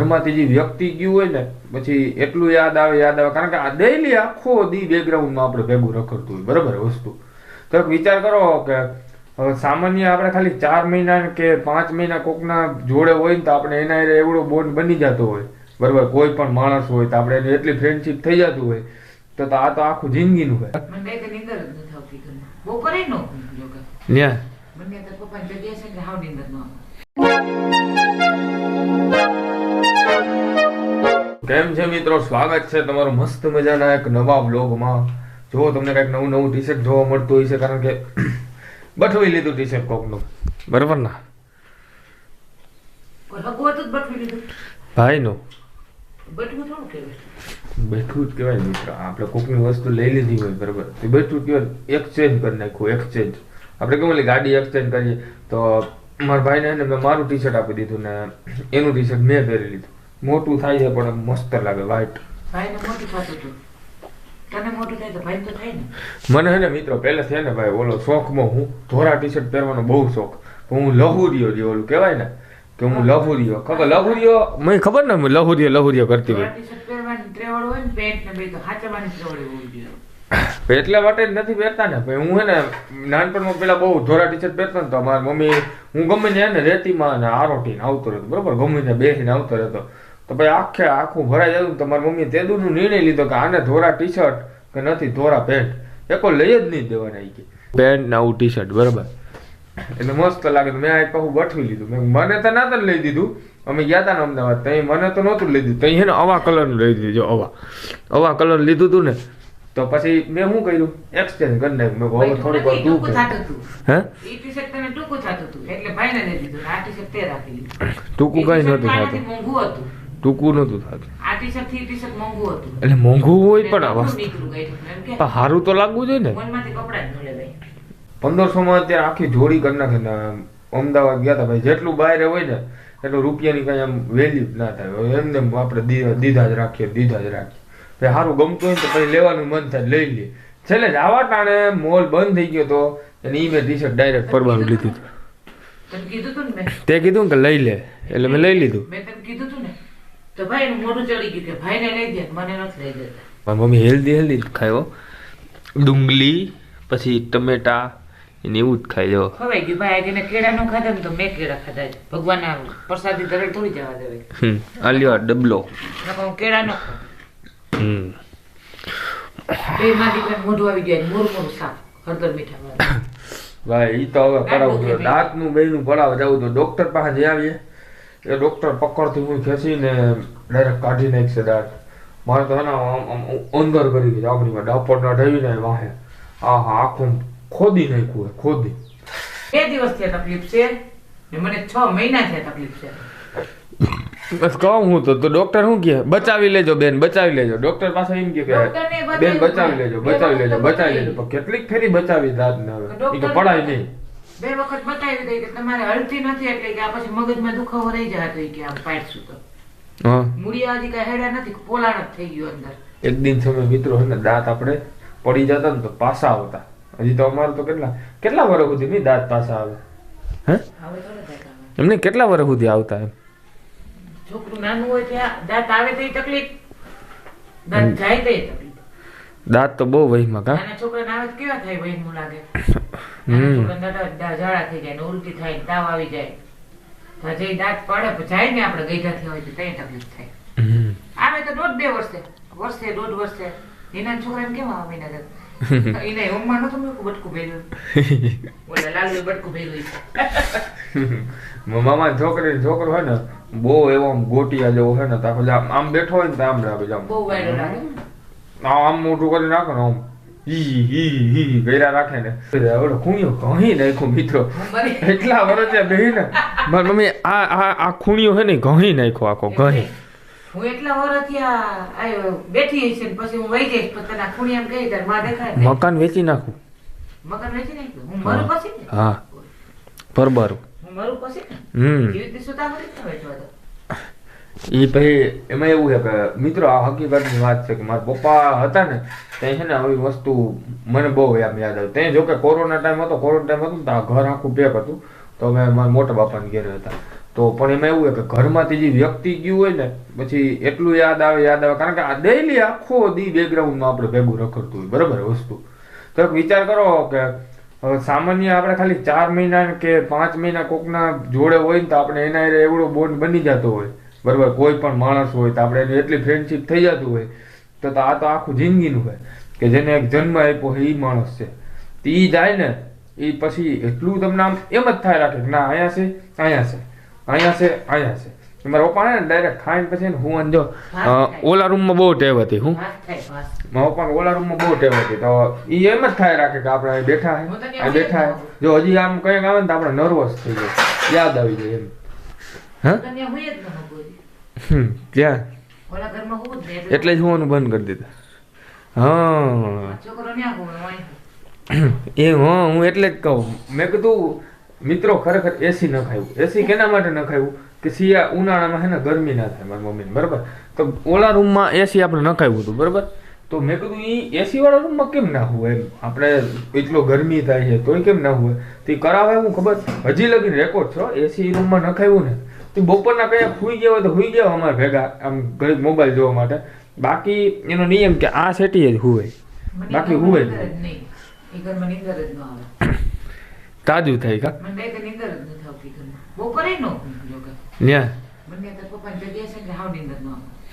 ઘરમાંથી જે વ્યક્તિ ગયું હોય ને પછી એટલું યાદ આવે યાદ આવે. કારણ કે આ ડેઈલી આખો દી બેકગ્રાઉન્ડમાં આપણે ભેગું રખડતું હોય બરાબર વસ્તુ. તો વિચાર કરો કે સામાન્ય આપણે ખાલી ચાર મહિના કે પાંચ મહિના કોકના જોડે હોય ને તો આપણે એના એવડો બોન્ડ બની જતો હોય. બરાબર કોઈ પણ માણસ હોય તો આપણે એની એટલી ફ્રેન્ડશિપ થઈ જતું હોય તો આ તો આખું જિંદગીનું હોય. બપોરે નો મને તો પપ્પાની જગ્યા છે કે હાવ નીંદર ન કેમ છે મિત્રો? સ્વાગત છે તમારું મસ્ત મજાના એક નવા બ્લોગમાં જો તમને કંઈક નવું નવું ટી શર્ટ જોવા મળતું હોય છે કારણ કે બઠવી લીધું ટી શર્ટ કોકનું. બરાબર ના? ભાઈનું. બેઠું જ કહેવાય મિત્ર. આપણે કોકની વસ્તુ લઈ લીધી હોય બરાબર. તો બેઠું કહેવાય એક્સચેન્જ કરી નાખ્યું એક્સચેન્જ આપણે કેવું ઓલી ગાડી એક્સચેન્જ કરીએ? તો મારા ભાઈને મેં મારું ટી શર્ટ આપી દીધું ને એનું ટી શર્ટ મેં પહેરી લીધું. મોટું થાય છે પણ મસ્ત લાગે વાઈટ ભાઈને મોટું થતું હતું. તને મોટું થાય તો ભાઈને તો થાય ને. મને હે ને મિત્રો પહેલે છે ને ભાઈ ઓલો શોખમાં હું ધોરા ટી શર્ટ પહેરવાનો બહુ શોખ. પણ હું લહુરિયો જે ઓલું કહેવાય ને કે હું લહુરિયો. ખબર લહુરિયો? મને ખબર ને લહુરિયો લહુરિયો કરતી હોય. ને ને. એટલા માટે જ નથી પહેરતા ને ભાઈ હું હે ને નાનપણમાં પેલા બહુ ધોરા ટી શર્ટ પહેરતો ને તો મારી મમ્મી હું ગમે ને રેતીમાં ને આરોટીને આવતો રહેતો બરોબર? ગમે ત્યાં બેસીને આવતો રહેતો. તો ભાઈ આખે આખું ભરાઈ જતું તમારી મમ્મી તે મમ્મીએ નિર્ણય લીધો કે આને ધોરા ટી શર્ટ કે નથી ધોરા પેન્ટ. એકો લઈ જ નહીં દેવાના આવી કે. પેન્ટ ને આવું ટી શર્ટ બરાબર. એટલે મસ્ત લાગે મેં આ પાછું ગોઠવી લીધું. મેં મને તો ના લઈ દીધું. અમે ગયા હતા ને અમદાવાદ તઈ મને તો નહોતું લઈ દીધું. તઈ હે ને આવા કલરનું લઈ દીધું જો આવા આવા કલર લીધું હતું ને તો પછી મેં શું કર્યું? એક્સચેન્જ કરી નાખ્યું. મેં કહ્યું, હવે થોડુંક વાર ટૂંકું થતું હે? ઈ ટી-શર્ટ તને ટૂંકું થતું હતું. એટલે ભાઈને દઈ દીધું. આ ટી-શર્ટ તે રાખી લીધું. ટૂંકું કઈ નહોતું થતું. મોંઘું હતું. ટૂંકું નતું થતું. આ ટી-શર્ટથી ઈ ટી-શર્ટ મોંઘું હતું. એટલે મોંઘું હોય પણ સારું તો લાગવું જોઈએ ને. મનમાંથી કપડાં જ મળે ભાઈ. પંદરસો માં અત્યારે આખી જોડી કરી નાખે ને અમદાવાદ ગયા હતા ભાઈ. જેટલું બહાર હોય ને એટલું રૂપિયાની કઈ આમ વેલ્યુ ના થાય. હવે એમને એમ આપણે દીધા જ રાખીએ દીધા જ રાખીએ. ભાઈ સારું ગમતું હોય ને તો પછી લેવાનું મન થાય લઈ લઈએ. છેલ્લે જવા ટાણે મોલ બંધ થઈ ગયો તો એને ઈ મેં ટી શર્ટ ડાયરેક્ટ પરવાનું લીધું તું ને મેં? તે કીધું ને કે લઈ લે. એટલે મેં લઈ લીધું. મેં કીધું ને? તો ભાઈ એનું મોઢું ચડી ગયું કે ભાઈને લઈ દે મને નથી લઈ જતા મારી મમ્મી હેલ્ધી હેલ્ધી ખાયો ડુંગળી પછી ટમેટા એને એવું જ ખાઈ જવો ખવાઈ ગયું. ભાઈ આજે કેળા નો ખાધા ને તો મેં કેળા ખાધા છે. ભગવાન પ્રસાદી ધરેલ થોડી જવા દેવે. હમ આ લ્યો ડબલો. હું કેળા નો હમ. એ માં દીકરા મોઢું આવી ગયા મોર મોર સાફ હળદર મીઠા ભાઈ ઈ તો હવે કરાવું છે દાંતનું બેયનું પડાવવા જવું તો ડોક્ટર પાસે જઈ આવીએ. એ ડોક્ટર પકડથી હું ખેંચીને ડાયરેક્ટ કાઢી નાખશે દાંત. મારે તો એના અંદર કરી ગઈ આપણીમાં ડાપડના ઢળીને વાહે. આ હા આખું ખોદી નાખ્યું હોય ખોદી. બે દિવસ થયા તકલીફ છે? મને છ મહિના થયા તકલીફ છે. બસ કહું હું તો તો ડોક્ટર શું કહે? બચાવી લેજો બેન બચાવી લેજો. ડોક્ટર પાસે એમ કે બેન બચાવી લેજો બચાવી લેજો બચાવી લેજો. કેટલીક ફેરી બચાવી દાંતને હવે. એ તો પડાય નહીં. બે વખત બતાવી દઈ કે તમારે હલતી નથી એટલે કે આ પછી મગજમાં દુખાવો રહી જાય તો કે આ પાડશું તો. હા. મૂળિયા હજી કઈ હેડા નથી પોલાણ જ થઈ ગયું અંદર. એક દિન સમય મિત્રો છે ને દાંત આપણે પડી જતા ને તો પાસા આવતા. હજી તો અમારે તો કેટલા કેટલા વર્ષ સુધી નહીં દાંત પાસા આવે? હે. એમને કેટલા વર્ષ સુધી આવતા એમ? છોકરું નાનું હોય ત્યાં દાંત આવે તો તકલીફ. દાંત જાય તો તકલીફ. દાંત તો બહુ વહીમાં કા? નાના છોકરાને આવે કેવા થાય વહીમું લાગે? ઝાડા થઈ જાય ને ઉલટી થાય ને તાવ આવી જાય. તો જે દાંત પડે જાય ને આપણે ગઈઢા થયા હોય તો ત્યાં તકલીફ થાય. આવે તો દોઢ બે વર્ષે. વર્ષે દોઢ વર્ષે. એના છોકરાને કેમ આવે એના દાંત એને હોમમાં નતું બટકું ભેગું ઓલા લાલુ બટકું. મામા છોકરી ને છોકરો હોય ને બહુ એવો ગોટિયા જેવો હોય ને તો આમ બેઠો હોય ને તો આમ બહુ વાયડો લાગે આમ આમ મોટું કરી નાખો ને આમ. હી હી હી ગયરા રાખે ને. ઓલો ખૂણિયો ઘણી નાખ્યું મિત્રો. હું એટલા વર્ષે બેહી ને મારી મમ્મી આ આ આ ખૂણિયો છે ને ઘણી નાખ્યો આખો ઘણી. હું એટલા વર્ષ બેઠી હશે પછી હું વહી જઈશ પછી તને આ ખૂણી એમ માં દેખાય મકાન વેચી નાખું. મકાન વેચી નાખ્યું? હું મરું પછી હા. પરબારું હું મરું પછી હમ. એવી સુતા મરી વેચવા દો. એ પછી એમાં એવું છે કે મિત્રો આ હકીકતની વાત છે કે મારા પપ્પા હતા ને ત્યાં છે ને આવી વસ્તુ મને બહુ આમ યાદ આવે. ત્યાં જો કે કોરોના ટાઈમ હતો, કોરોના ટાઈમ હતો ને તો ઘર આખું પેક હતું. તો અમે મારા મોટા બાપાને ઘેર હતા. તો પણ એમાં એવું છે કે ઘરમાંથી જે વ્યક્તિ ગયું હોય ને, પછી એટલું યાદ આવે યાદ આવે. કારણ કે આ ડેઈલી આખો દી બેકગ્રાઉન્ડમાં આપણે ભેગું રખડતું હોય, બરાબર વસ્તુ. તો વિચાર કરો કે સામાન્ય આપણે ખાલી ચાર મહિના કે પાંચ મહિના કોકના જોડે હોય ને તો આપણે એના એવડો બોન્ડ બની જતો હોય. બરાબર કોઈ પણ માણસ હોય તો આપણે એની એટલી ફ્રેન્ડશિપ થઈ જતું હોય તો આ તો આખું જિંદગીનું હોય. કે જેને એક જન્મ આપ્યો હોય એ માણસ છે. તો એ જાય ને એ પછી એટલું તમને આમ એમ જ થાય રાખે કે ના અહીંયા છે અહીંયા છે અહીંયા છે અહીંયા છે. મારા પપ્પા ને ડાયરેક્ટ ખાઈને પછી હું અને જો ઓલા રૂમમાં બહુ ટેવ હતી હું. મારા પપ્પાને ઓલા રૂમમાં બહુ ટેવ હતી. તો ઈ એમ જ થાય રાખે કે આપણે અહીં બેઠા હે અહીં બેઠા હે. જો હજી આમ કંઈક આવે ને તો આપણે નર્વસ થઈ જાય યાદ આવી જાય એમ. હા ત્યાં એટલે જ હોવાનું બંધ કરી દીધા. હા. એ હા હું એટલે જ કહું. મેં કીધું મિત્રો ખરેખર એસી ન ખાવું એસી કેના માટે ન ખાવું કે શિયા ઉનાળામાં હે ને ગરમી ના થાય મારી મમ્મીને બરાબર? તો ઓલા રૂમમાં એસી આપણે ન ખાવું હતું બરાબર? તો મેં કીધું એ એસી વાળા રૂમમાં કેમ ના હોય એમ? આપણે એટલો ગરમી થાય છે તોય કેમ ના હોય તો એ કરાવે હું ખબર? હજી લગીને રેકોર્ડ છો એસી રૂમમાં ન ખાવું ને. તો બપોરના કયા સુઈ ગયા હોય તો સુઈ ગયા અમારે ભેગા આમ ઘરે મોબાઈલ જોવા માટે. બાકી એનો નિયમ કે આ સેટી જ હુવે. બાકી હુવે જ. એ તાજું થાય કા.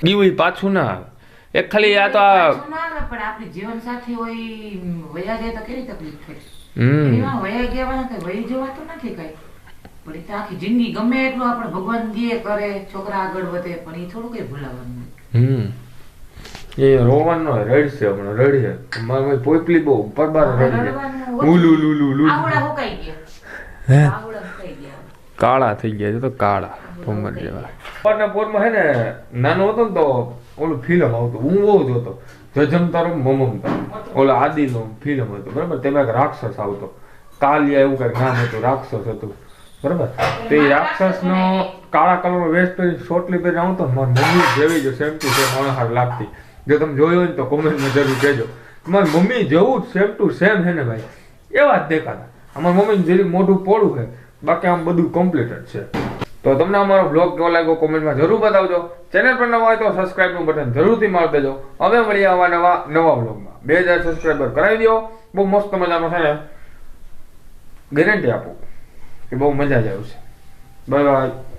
એવું પાછું ના આવે. એક ખાલી આ તો પણ આપણી જીવનસાથી હોય વયા જાય તો કેવી તકલીફ થાય? વયા ગયા વયા જવાતું નથી કઈ? પણ એ તો આખી જિંદગી ગમે એટલું આપણે ભગવાન દે કરે છોકરા આગળ વધે પણ એ થોડું કઈ ભૂલાવાનું હમ. એ રોવાનો રડશે હમણાં રડશે મારી પોપલી બહુ પરબાર બાર જાય ઉલુ લુલુ લુ આવડા હોકાઈ ગયા. હે? આહુડા હુકાઈ ગયા. કાળા થઈ ગયા છે તો કાળા ભમર જેવા પરના પોરમાં હે ને નાનો હતો ને તો ઓલું ફિલ્મ આવતું હું બહુ જોતો જજમ તારો મમમ તારો ઓલા આદિનો ફિલ્મ હતો બરાબર? તેમાં એક રાક્ષસ આવતો. કાલિયા એવું કંઈક નામ હતું રાક્ષસ હતું. બરાબર? તો એ રાક્ષસનો કાળા કલરનો વેસ્ટ પહેરી શોર્ટલી પહેરી આવતો તો મારી મમ્મી જેવી જ સેમ ટુ સેમ અણહાર લાગતી. જો તમે જોયો ને તો કોમેન્ટમાં જરૂર કહેજો. મારી મમ્મી જેવું જ સેમ ટુ સેમ છે ને ભાઈ. એવા જ દેખાતા. અમારી મમ્મી જેવી મોઢું પોળું છે. બાકી આમ બધું કમ્પ્લીટ જ છે. તો તમને અમારો બ્લોગ કેવો લાગ્યો કોમેન્ટમાં જરૂર બતાવજો. ચેનલ પર નવા હોય તો સબસ્ક્રાઇબનું બટન જરૂરથી મારી દેજો. હવે મળીએ આવા નવા નવા બ્લોગમાં બે હજાર સબસ્ક્રાઈબર કરાવી દો બહુ મસ્ત મજાનો છે ને. ગેરંટી આપું. કે બહુ મજા જ આવશે. Bye bye.